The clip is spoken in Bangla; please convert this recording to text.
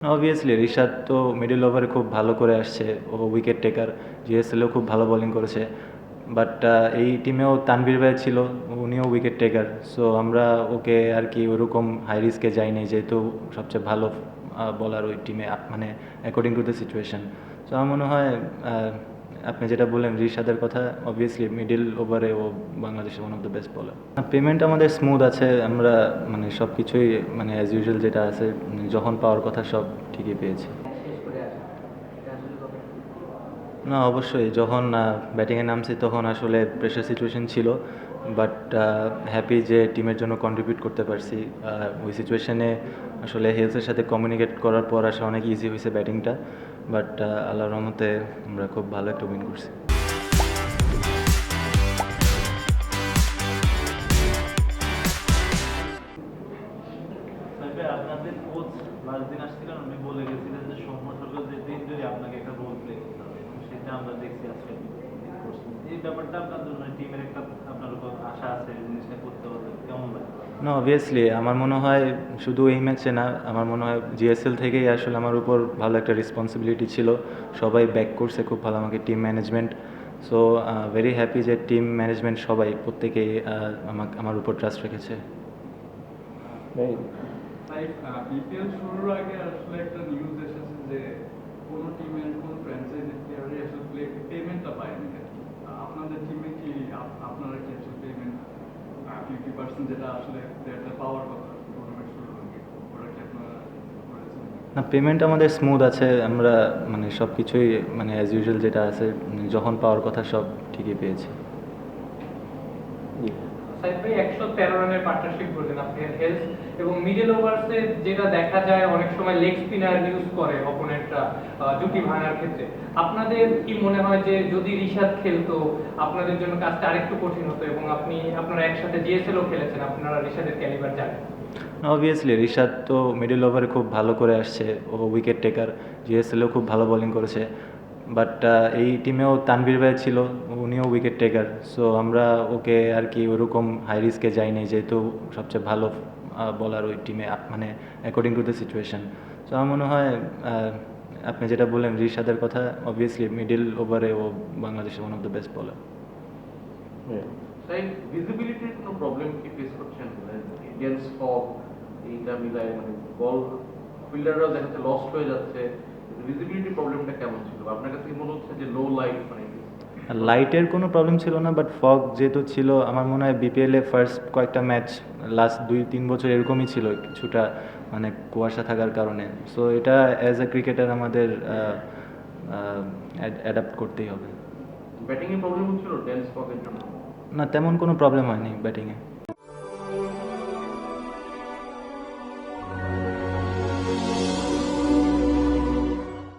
অবভিয়াসলি রিশাদ তো মিডল ওভারে খুব ভালো করে আসছে, ও উইকেট টেকার জিএসএলও খুব ভালো বোলিং করেছে বাট এই টিমেও তানভীর ভাই ছিল, উনিও উইকেট টেকার সো আমরা ওকে আর কি ওরকম হাই রিস্কে যাইনি, যেহেতু সবচেয়ে ভালো বলার ওই টিমে মানে according to the situation so আমার মনে হয় আপনি যেটা বললেন, রিশাদের কথা অবভিয়াসলি মিডিল ওভারে ও বাংলাদেশের one of the best bowler payment আমাদের স্মুথ আছে, আমরা মানে সব কিছুই মানে অ্যাজ ইউজুয়াল যেটা আছে যখন পাওয়ার কথা সব ঠিকই পেয়েছি। আসা না, অবশ্যই, যখন ব্যাটিংয়ে নামছি তখন আসলে প্রেশার সিচুয়েশন ছিল বাট হ্যাপি যে টিমের জন্য কন্ট্রিবিউট করতে পারছি। ওই সিচুয়েশনে আসলে হেলথের সাথে কমিউনিকেট করার পর আসলে অনেক ইজি হয়েছে ব্যাটিংটা বাট আল্লাহর রহমতে আমরা খুব ভালো একটা উইন করছি। দিন আসছিলেন বলে গেছিলেন যে যে দিন আপনাকে হবে। সেটা আমরা দেখছি আজকে। এই ব্যাপারটা আপনার জন্য টিমের একটা আপনার উপর আশা আছে এই জিনিসটা করতে হবে। না অবভিয়াসলি আমার মনে হয় শুধু এই ম্যাচে না আমার মনে হয় জিএসএল থেকেই আসলে আমার উপর ভালো একটা রেসপন্সিবিলিটি ছিল। সবাই ব্যাক করছে খুব ভালো আমাকে team management so very happy যে টিম ম্যানেজমেন্ট সবাই প্রত্যেকেই আমাকে আমার উপর ট্রাস্ট রেখেছে। তাই শুরুর আগে আসলে একটা নিউজ এসেছে যে কোনো টিমের কোনো ফ্র্যাঞ্চাইজি প্লেয়ারই আসলে প্লে পেমেন্টটা পায়নি আর কি। আপনাদের টিমে কি আপ- আপনারা কি আসলে পেমেন্ট ফিফটি পার্সেন্ট যেটা আসলে পাওয়ার কথা না পেমেন্ট আমাদের স্মুথ আছে আমরা মানে সব কিছুই মানে অ্যাজ ইউজুয়াল যেটা আছে যখন পাওয়ার কথা সব ঠিকই পেয়েছি। সাইদ একশো তেরো রানের পার্টনারশিপ হেলথ এবং মিডল ওভার্সে যেটা দেখা যায়, অনেক সময় লেগ স্পিনার ইউজ করে অপোনেন্টরা জুটি ভাঙার ক্ষেত্রে। আপনাদের কি মনে হয় যে যদি রিশাদ খেলতো, আপনাদের জন্য কাজটা আরেকটু কঠিন হতো এবং আপনি, আপনারা একসাথে জিএসএলও খেলেছেন, আপনারা রিশাদের ক্যালিবার জানেন? অবভিয়াসলি রিশাদ তো মিডল ওভারে খুব ভালো করে আসছে, ও উইকেট টেকার জিএসএলেও খুব ভালো বোলিং করেছে। বাট এই টিমেও তানভীর ভাই ছিল উনিও উইকেট টেকার সো আমরা ওকে আর কি ওরকম হাই রিস্কে যাইনি যেহেতু সবচেয়ে ভালো বলার ওই টিমে মানে according to the situation so আমার মনে হয় আপনি যেটা বললেন রিশাদের কথা অবভিয়াসলি মিডল ওভারে ও বাংলাদেশের ওয়ান অফ দ্য বেস্ট বলার ভিজিবিলিটির কোনো প্রবলেম কি ফেস করছেন? ইন্ডিয়ান ফগ এইটা মিলায় মানে বল ফিল্ডাররাও দেখা যাচ্ছে লস্ট হয়ে যাচ্ছে। ভিজিবিলিটি প্রবলেমটা কেমন ছিল? আপনার কাছে মনে হচ্ছে যে লো লাইট মানে লাইটের কোনো প্রবলেম ছিল না বাট ফগ যেহেতু ছিল আমার মনে হয় বিপিএলে ফার্স্ট কয়েকটা ম্যাচ লাস্ট দুই তিন বছর এরকমই ছিল কিছুটা মানে কুয়াশা থাকার কারণে। সো এটা অ্যাজ এ ক্রিকেটার আমাদের অ্যাডাপ্ট করতেই হবে। ব্যাটিংয়ে প্রবলেম হচ্ছিল না তেমন কোনো প্রবলেম হয়নি ব্যাটিংয়ে